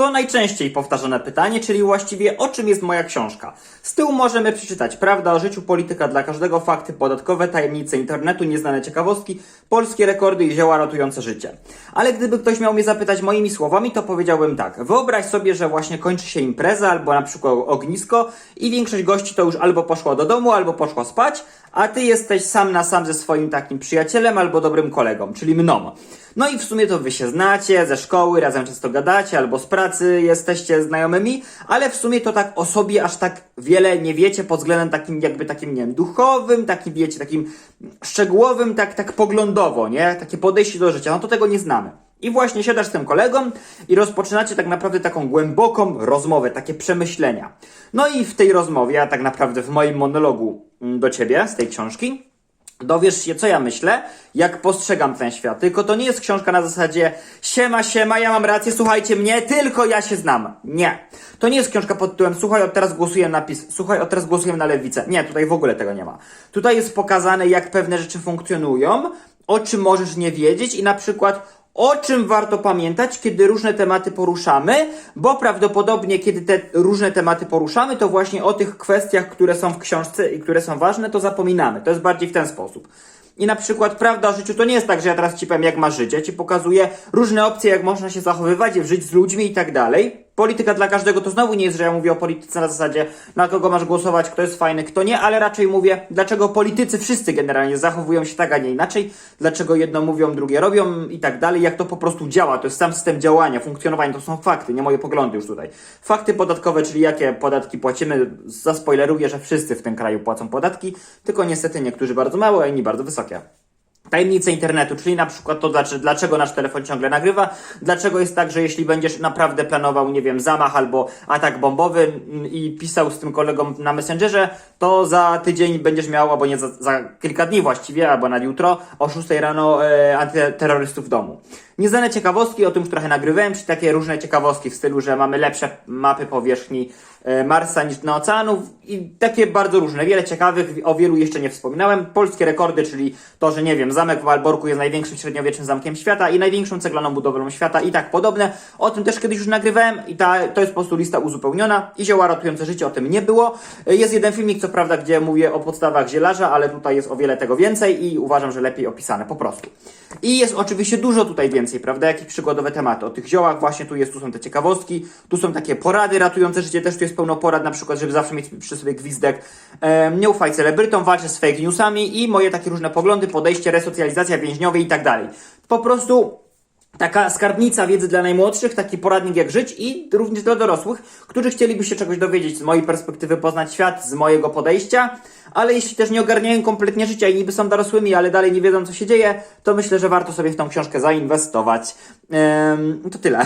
To najczęściej powtarzane pytanie, czyli właściwie o czym jest moja książka. Z tyłu możemy przeczytać Prawda o życiu, polityka dla każdego, fakty podatkowe, tajemnice internetu, nieznane ciekawostki, polskie rekordy i zioła ratujące życie. Ale gdyby ktoś miał mnie zapytać moimi słowami, to powiedziałbym tak. Wyobraź sobie, że właśnie kończy się impreza albo na przykład ognisko i większość gości to już albo poszła do domu, albo poszła spać, a ty jesteś sam na sam ze swoim takim przyjacielem albo dobrym kolegą, czyli mną. No i w sumie to wy się znacie ze szkoły, razem często gadacie, albo z pracy jesteście znajomymi, ale w sumie to tak o sobie aż tak wiele nie wiecie pod względem takim jakby takim, nie wiem, duchowym, takim wiecie, takim szczegółowym, tak, tak poglądowo, nie? Takie podejście do życia, no to tego nie znamy. I właśnie siadasz z tym kolegą i rozpoczynacie tak naprawdę taką głęboką rozmowę, takie przemyślenia. No i w tej rozmowie, a tak naprawdę w moim monologu mm, do ciebie z tej książki, dowiesz się, co ja myślę, jak postrzegam ten świat. Tylko to nie jest książka na zasadzie siema, siema, ja mam rację, słuchajcie mnie, tylko ja się znam. Nie. To nie jest książka pod tytułem słuchaj, od teraz głosuję na PiS, słuchaj, od teraz głosuję na lewicę. Nie, tutaj w ogóle tego nie ma. Tutaj jest pokazane, jak pewne rzeczy funkcjonują, o czym możesz nie wiedzieć i na przykład o czym warto pamiętać, kiedy różne tematy poruszamy, bo prawdopodobnie, kiedy te różne tematy poruszamy, to właśnie o tych kwestiach, które są w książce i które są ważne, to zapominamy. To jest bardziej w ten sposób. I na przykład prawda o życiu to nie jest tak, że ja teraz ci powiem, jak ma żyć. Ja ci pokazuję różne opcje, jak można się zachowywać, żyć z ludźmi i tak dalej. Polityka dla każdego to znowu nie jest, że ja mówię o polityce na zasadzie, na kogo masz głosować, kto jest fajny, kto nie, ale raczej mówię, dlaczego politycy wszyscy generalnie zachowują się tak, a nie inaczej, dlaczego jedno mówią, drugie robią i tak dalej, jak to po prostu działa. To jest sam system działania, funkcjonowania, to są fakty, nie moje poglądy już tutaj. Fakty podatkowe, czyli jakie podatki płacimy, zaspoileruję, że wszyscy w tym kraju płacą podatki, tylko niestety niektórzy bardzo mało, a inni bardzo wysokie. Tajemnice internetu, czyli na przykład to, dlaczego, nasz telefon ciągle nagrywa, dlaczego jest tak, że jeśli będziesz naprawdę planował, nie wiem, zamach albo atak bombowy mm, i pisał z tym kolegą na Messengerze, to za tydzień będziesz miał, albo nie, za, za kilka dni właściwie, albo na jutro, o 6 rano e, antyterrorystów w domu. Nieznane ciekawostki, o tym już trochę nagrywałem, czyli takie różne ciekawostki w stylu, że mamy lepsze mapy powierzchni Marsa niż na oceanów i takie bardzo różne, wiele ciekawych, o wielu jeszcze nie wspominałem. Polskie rekordy, czyli to, że nie wiem, zamek w Walborku jest największym średniowiecznym zamkiem świata i największą ceglaną budowlą świata i tak podobne. O tym też kiedyś już nagrywałem i ta, to jest po prostu lista uzupełniona i zioła ratujące życie, o tym nie było. E, Jest jeden filmik, co prawda, gdzie mówię o podstawach zielarza, ale tutaj jest o wiele tego więcej i uważam, że lepiej opisane po prostu. I jest oczywiście dużo tutaj więcej, prawda? Jakieś przykładowe tematy. O tych ziołach właśnie tu jest, tu są te ciekawostki, tu są takie porady ratujące życie, też tu jest pełno porad, na przykład, żeby zawsze mieć przy sobie gwizdek. Nie ufaj celebrytom, walczę z fake newsami i moje takie różne poglądy, podejście, resocjalizacja więźniowie i tak dalej. Po prostu taka skarbnica wiedzy dla najmłodszych, taki poradnik jak żyć i również dla dorosłych, którzy chcieliby się czegoś dowiedzieć z mojej perspektywy, poznać świat, z mojego podejścia, ale jeśli też nie ogarniają kompletnie życia i niby są dorosłymi, ale dalej nie wiedzą co się dzieje, to myślę, że warto sobie w tą książkę zainwestować. Ehm, to tyle.